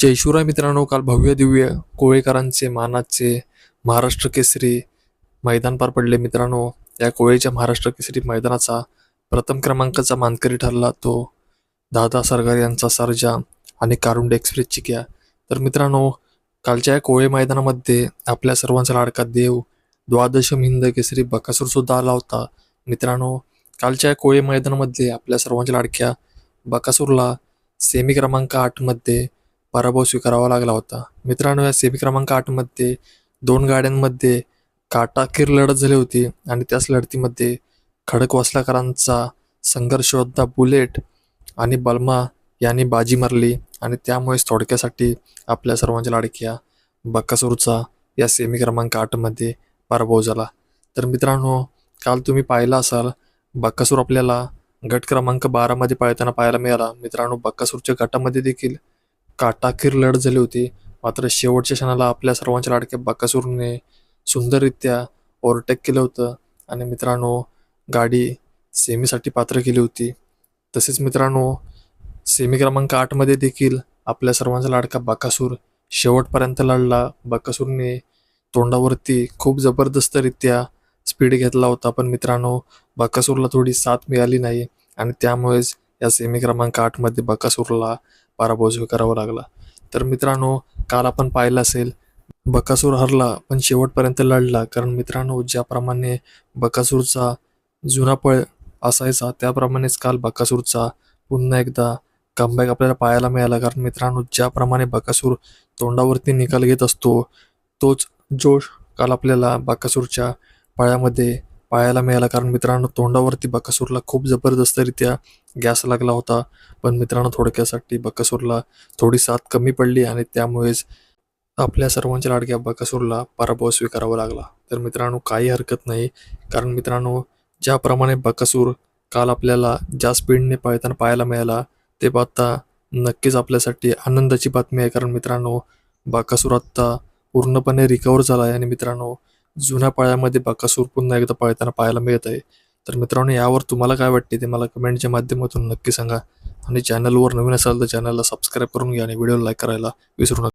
जय शिवराय मित्रांनो काल भव्य दिव्य कोळेकरांचे मानाचे महाराष्ट्र केसरी मैदान पार पडले मित्रांनो. या कोळेच्या महाराष्ट्र केसरी मैदानाचा प्रथम क्रमांकाचा मानकरी ठरला तो दादा सरगार यांचा सर्जा आणि कारुंडे एक्सप्रेस चिक्या तर मित्रांनो कालच्या या कोळे मैदानामध्ये आपल्या सर्वांचा लाडका देव द्वादशम हिंद केसरी बकासूर सुद्धा आला होता. मित्रांनो कालच्या या कोळे मैदानामध्ये आपल्या सर्वांच्या लाडक्या बकासूरला सेमी क्रमांक आठमध्ये पराभव स्वीकारावा लागला होता. मित्रांनो या सेमी क्रमांक आठमध्ये दोन गाड्यांमध्ये काटाकीर लढत झाली होती आणि त्याच लढतीमध्ये खडकवासलाकरांचा संघर्ष योद्धा बुलेट आणि बल्मा यांनी बाजी मारली आणि त्यामुळेच थोडक्यासाठी आपल्या सर्वांच्या लाडक्या बक्कासूरचा या सेमी क्रमांक आठमध्ये पराभव झाला. तर मित्रांनो काल तुम्ही पाहिला असाल बक्कासूर आपल्याला गट क्रमांक बारामध्ये पाळताना पाहायला मिळाला. मित्रांनो बक्कासूरच्या गटामध्ये देखील काटाकीर लढत झाली होती. मात्र शेवटच्या क्षणाला आपल्या सर्वांच्या लाडक्या बकासूरने सुंदररित्या ओव्हरटेक केलं होतं आणि मित्रांनो गाडी सेमीसाठी पात्र केली होती. तसेच मित्रांनो सेमी क्रमांक आठमध्ये देखील आपल्या सर्वांचा लाडका बाकासूर शेवटपर्यंत लढला. बकासूरने तोंडावरती खूप जबरदस्तरित्या स्पीड घेतला होता पण मित्रांनो बाकासूरला थोडी साथ मिळाली नाही आणि त्यामुळेच या सेमी क्रमांक आठमध्ये बकासूरला पराभव स्वीकारावा लागला. तर मित्रांनो काल आपण पाहिलं असेल बकासूर हरला पण शेवटपर्यंत लढला. कारण मित्रांनो ज्याप्रमाणे बकासूरचा जुना पळ असायचा त्याप्रमाणेच काल बकासूरचा पुन्हा एकदा कमबॅक आपल्याला पाहायला मिळाला. कारण मित्रांनो ज्याप्रमाणे बकासूर तोंडावरती निकाल घेत असतो तोच जोश काल आपल्याला बकासूरच्या पळ्यामध्ये पाहायला मिळाला. कारण मित्रांनो तोंडावरती बकासूरला खूप जबरदस्तरित्या गॅस लागला होता. पण मित्रांनो थोडक्यासाठी बकासूरला थोडी साथ कमी पडली आणि त्यामुळेच आपल्या सर्वांच्या लाडक्या बकासूरला पराभव स्वीकारावा लागला. तर मित्रांनो काही हरकत नाही. कारण मित्रांनो ज्याप्रमाणे बकासूर काल आपल्याला ज्या स्पीडने पळताना पाहायला मिळाला ते पाहता नक्कीच आपल्यासाठी आनंदाची बातमी आहे. कारण मित्रांनो बकासूर आत्ता पूर्णपणे रिकवर झाला आहे आणि मित्रांनो जुन्या पाळ्यामध्ये बकासूर पुन्हा एकदा पळताना पाहायला मिळत आहे तर मित्रांनो यावर तुम्हाला काय वाटते ते मला कमेंटच्या माध्यमातून नक्की सांगा. आणि चॅनलवर नवीन असाल तर चॅनलला सबस्क्राईब करून घ्या आणि व्हिडिओ लाईक करायला विसरू नका.